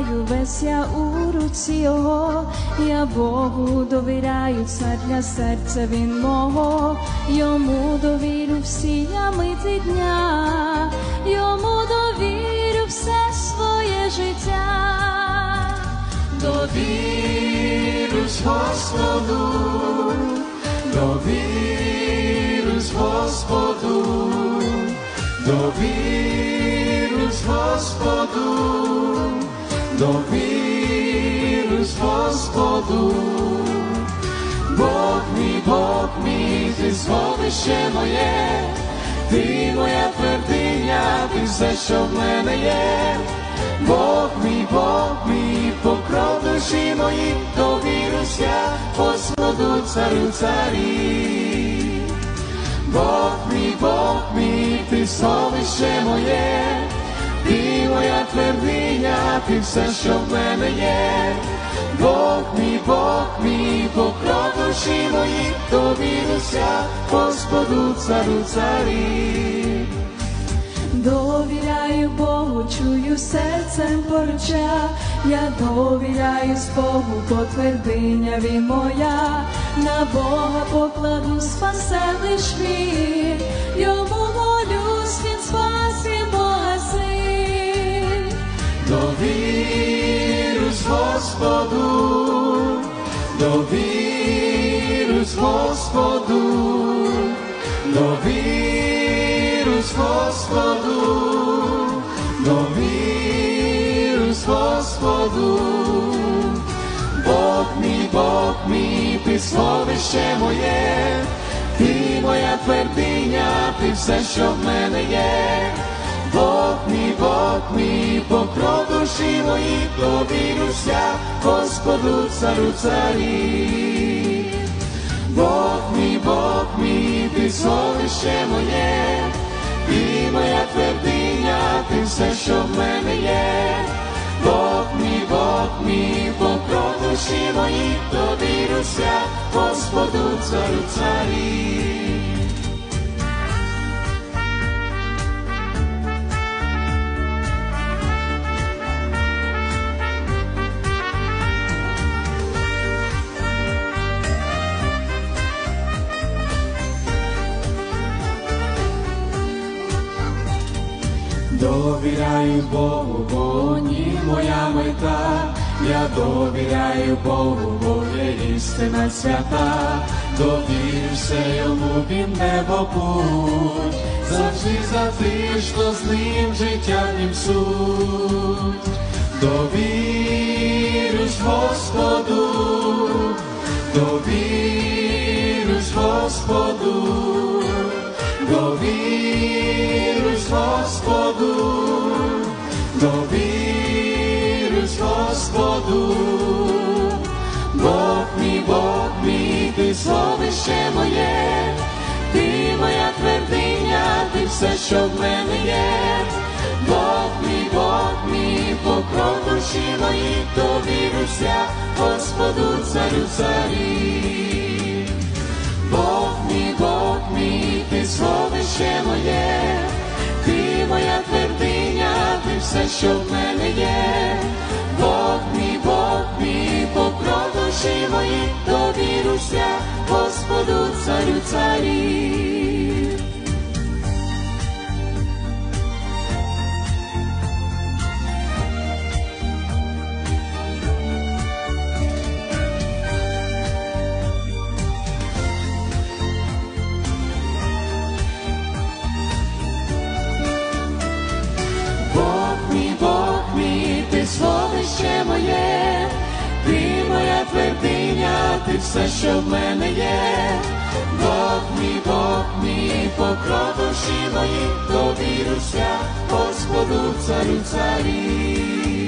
тримаю весь я у руці його, я Богу довіряю, цар для серця він мого, йому довірю всі я мити дня, йому довірю все своє життя. Довірюсь Господу, довірюсь Господу, довірюсь Господу, довірюсь Господу, Бог мій, Бог мій, ти сховище моє, ти моя твердиня, ти все, що в мене є. Бог мій, Бог мій, покров душі мої, довірюсь я Господу царю царі. Бог мій, Бог мій, ти сховище моє, ти моя твердиня, ти все, що в мене є. Бог мій, Бог мій, покров душі мої, довірюсь я Господу царю царі. Довіряю Богу, чую серцем порча, я довіряюсь Богу, бо твердиня він моя, на Бога покладу спасе лиш він, йому молюсь, він Господу, довірюсь Господу, довірюсь Господу, довірюсь Господу, Бог мій, Бог мій, ти сховище моє, ти моя твердиня, ти все, що в мене є. Мій, покров душі мої, довірюся Господу царю царі. Бог мій, Бог мій, ти сховище моє, ти моя твердиня, ти все, що в мене є. Довіряю Богу, бо ні моя мета, я довіряю Богу, бо є істина свята, довірюся йому він небо путь, завжди за тих, що з ним життя нім суть. Довірюсь Господу, довірюсь Господу, довірюсь Господу, довірюсь Господу, Бог мій, Бог мій, ти сховище моє, ти моя твердиня, ти все, що в мене є. Бог мій, Бог мій, покров душі мої, довірюся Господу царю царі. Бог мій, що в мене є. Бог мій, Бог мій, покров душі мої, довіруся, Господу царю царі. Моє, ти моя твердиня, ти все, що в мене є. Бог мій, Бог мій, покров душі мої, довірюся Господу царю царі.